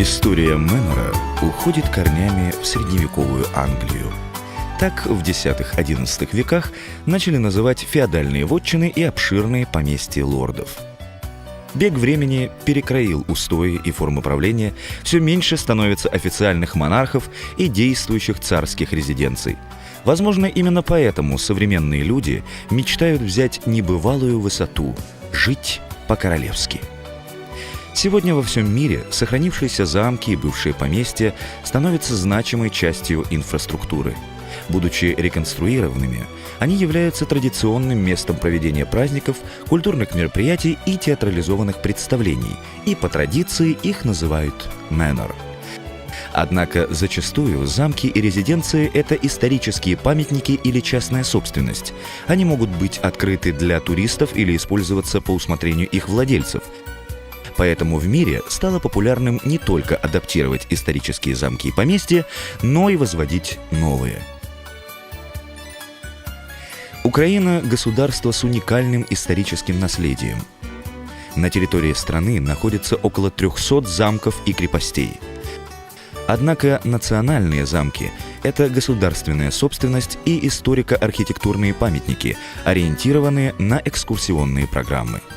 История Мэннера уходит корнями в средневековую Англию. Так в X-XI веках начали называть феодальные вотчины и обширные поместья лордов. Бег времени перекроил устои и формы правления, все меньше становится официальных монархов и действующих царских резиденций. Возможно, именно поэтому современные люди мечтают взять небывалую высоту – жить по-королевски – Сегодня во всем мире сохранившиеся замки и бывшие поместья становятся значимой частью инфраструктуры. Будучи реконструированными, они являются традиционным местом проведения праздников, культурных мероприятий и театрализованных представлений, и по традиции их называют «мэннер». Однако зачастую замки и резиденции – это исторические памятники или частная собственность. Они могут быть открыты для туристов или использоваться по усмотрению их владельцев – Поэтому в мире стало популярным не только адаптировать исторические замки и поместья, но и возводить новые. Украина – государство с уникальным историческим наследием. На территории страны находится около 300 замков и крепостей. Однако национальные замки – это государственная собственность и историко-архитектурные памятники, ориентированные на экскурсионные программы –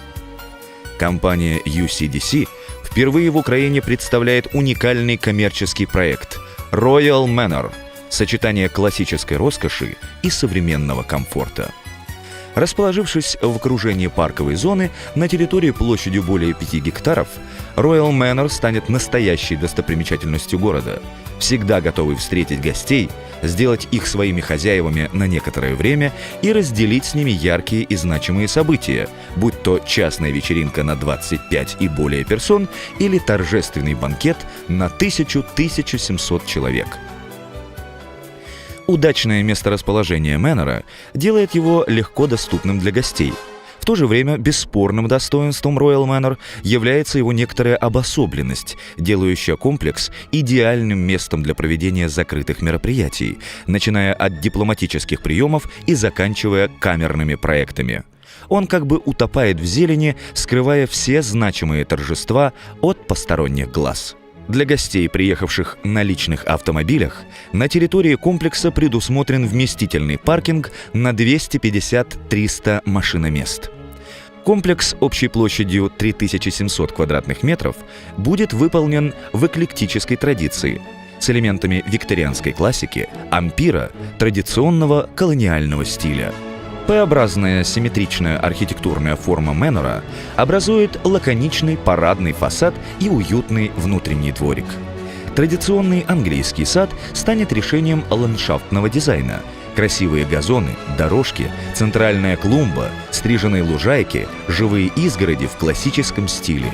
Компания UCDC впервые в Украине представляет уникальный коммерческий проект Royal Manor – сочетание классической роскоши и современного комфорта. Расположившись в окружении парковой зоны на территории площадью более 5 гектаров, Royal Manor станет настоящей достопримечательностью города, всегда готовый встретить гостей – сделать их своими хозяевами на некоторое время и разделить с ними яркие и значимые события, будь то частная вечеринка на 25 и более персон или торжественный банкет на 1000-1700 человек. Удачное месторасположение Мэннера делает его легко доступным для гостей – в то же время бесспорным достоинством Royal Manor является его некоторая обособленность, делающая комплекс идеальным местом для проведения закрытых мероприятий, начиная от дипломатических приемов и заканчивая камерными проектами. Он как бы утопает в зелени, скрывая все значимые торжества от посторонних глаз. Для гостей, приехавших на личных автомобилях, на территории комплекса предусмотрен вместительный паркинг на 250-300 машиномест. Комплекс общей площадью 3700 квадратных метров будет выполнен в эклектической традиции с элементами викторианской классики, ампира, традиционного колониального стиля – П-образная симметричная архитектурная форма Мэннера образует лаконичный парадный фасад и уютный внутренний дворик. Традиционный английский сад станет решением ландшафтного дизайна. Красивые газоны, дорожки, центральная клумба, стриженные лужайки, живые изгороди в классическом стиле.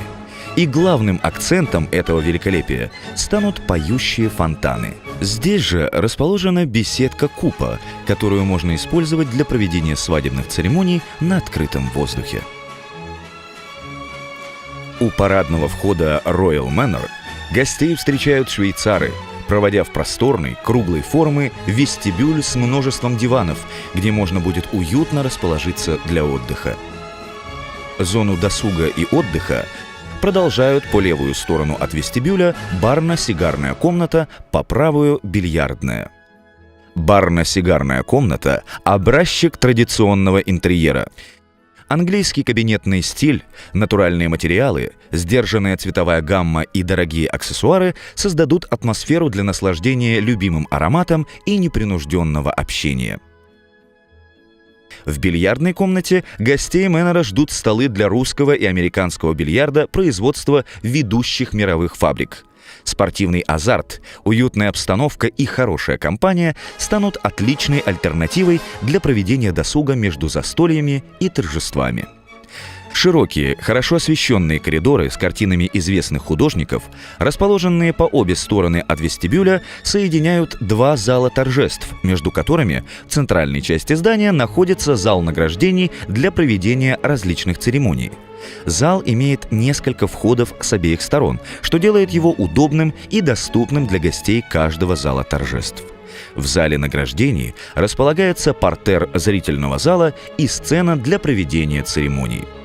И главным акцентом этого великолепия станут поющие фонтаны – Здесь же расположена беседка Купа, которую можно использовать для проведения свадебных церемоний на открытом воздухе. У парадного входа Royal Manor гостей встречают швейцары, проводя в просторной, круглой формы вестибюль с множеством диванов, где можно будет уютно расположиться для отдыха. Зону досуга и отдыха продолжают по левую сторону от вестибюля барно-сигарная комната, по правую – бильярдная. Барно-сигарная комната – образчик традиционного интерьера. Английский кабинетный стиль, натуральные материалы, сдержанная цветовая гамма и дорогие аксессуары создадут атмосферу для наслаждения любимым ароматом и непринужденного общения – в бильярдной комнате гостей Мэннера ждут столы для русского и американского бильярда производства ведущих мировых фабрик. Спортивный азарт, уютная обстановка и хорошая компания станут отличной альтернативой для проведения досуга между застольями и торжествами. Широкие, хорошо освещенные коридоры с картинами известных художников, расположенные по обе стороны от вестибюля, соединяют два зала торжеств, между которыми в центральной части здания находится зал награждений для проведения различных церемоний. Зал имеет несколько входов с обеих сторон, что делает его удобным и доступным для гостей каждого зала торжеств. В зале награждений располагается портер зрительного зала и сцена для проведения церемоний –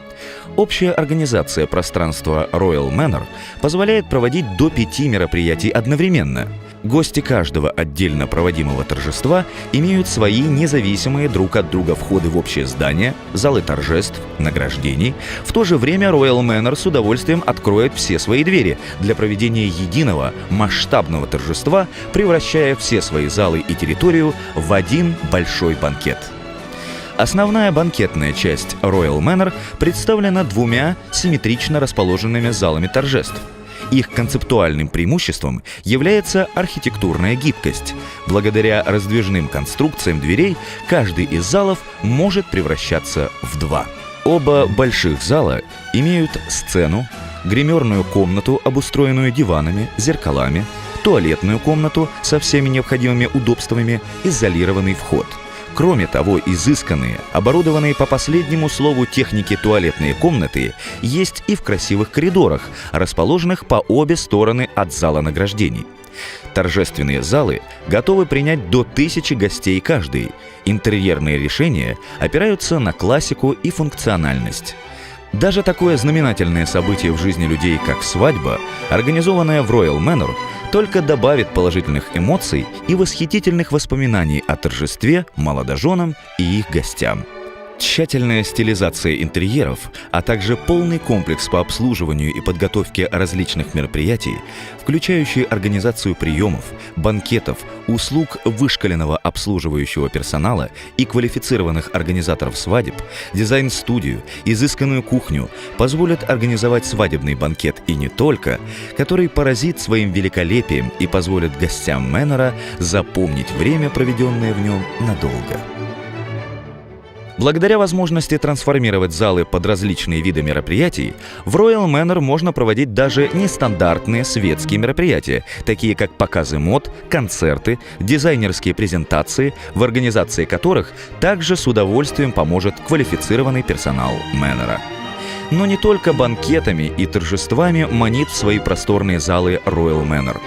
Общая организация пространства Royal Manor позволяет проводить до пяти мероприятий одновременно. Гости каждого отдельно проводимого торжества имеют свои независимые друг от друга входы в общее здание, залы торжеств, награждений. В то же время Royal Manor с удовольствием откроет все свои двери для проведения единого масштабного торжества, превращая все свои залы и территорию в один большой банкет. Основная банкетная часть Royal Manor представлена двумя симметрично расположенными залами торжеств. Их концептуальным преимуществом является архитектурная гибкость. Благодаря раздвижным конструкциям дверей каждый из залов может превращаться в два. Оба больших зала имеют сцену, гримерную комнату, обустроенную диванами, зеркалами, туалетную комнату со всеми необходимыми удобствами, изолированный вход – Кроме того, изысканные, оборудованные по последнему слову техники туалетные комнаты есть и в красивых коридорах, расположенных по обе стороны от зала награждений. Торжественные залы готовы принять до тысячи гостей каждый. Интерьерные решения опираются на классику и функциональность. Даже такое знаменательное событие в жизни людей, как свадьба, организованная в Royal Manor, только добавит положительных эмоций и восхитительных воспоминаний о торжестве молодоженам и их гостям. Тщательная стилизация интерьеров, а также полный комплекс по обслуживанию и подготовке различных мероприятий, включающие организацию приемов, банкетов, услуг вышкаленного обслуживающего персонала и квалифицированных организаторов свадеб, дизайн-студию, изысканную кухню, позволят организовать свадебный банкет и не только, который поразит своим великолепием и позволит гостям Мэннера запомнить время, проведенное в нем, надолго. Благодаря возможности трансформировать залы под различные виды мероприятий, в Royal Manor можно проводить даже нестандартные светские мероприятия, такие как показы мод, концерты, дизайнерские презентации, в организации которых также с удовольствием поможет квалифицированный персонал Мэннера. Но не только банкетами и торжествами манит в свои просторные залы Royal Manor.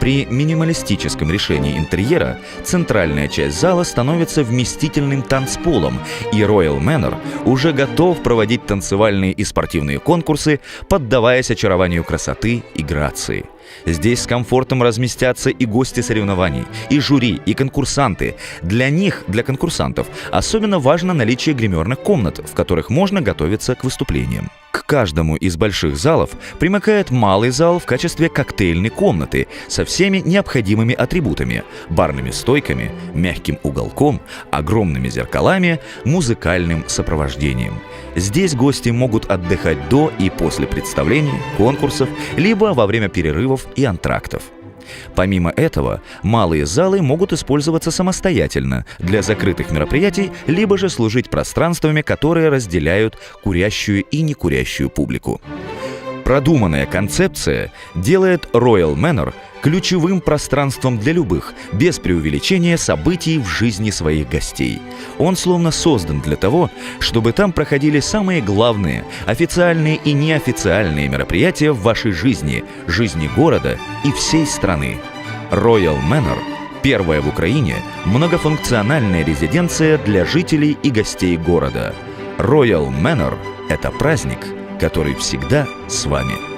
При минималистическом решении интерьера центральная часть зала становится вместительным танцполом, и Royal Manor уже готов проводить танцевальные и спортивные конкурсы, поддаваясь очарованию красоты и грации – Здесь с комфортом разместятся и гости соревнований, и жюри, и конкурсанты. Для них, для конкурсантов, особенно важно наличие гримерных комнат, в которых можно готовиться к выступлениям. К каждому из больших залов примыкает малый зал в качестве коктейльной комнаты со всеми необходимыми атрибутами – барными стойками, мягким уголком, огромными зеркалами, музыкальным сопровождением. Здесь гости могут отдыхать до и после представлений, конкурсов, либо во время перерывов и антрактов. Помимо этого, малые залы могут использоваться самостоятельно для закрытых мероприятий, либо же служить пространствами, которые разделяют курящую и некурящую публику. Продуманная концепция делает Royal Manor ключевым пространством для любых, без преувеличения событий в жизни своих гостей. Он словно создан для того, чтобы там проходили самые главные, официальные и неофициальные мероприятия в вашей жизни, жизни города и всей страны. Royal Manor – первая в Украине многофункциональная резиденция для жителей и гостей города. Royal Manor – это праздник, который всегда с вами.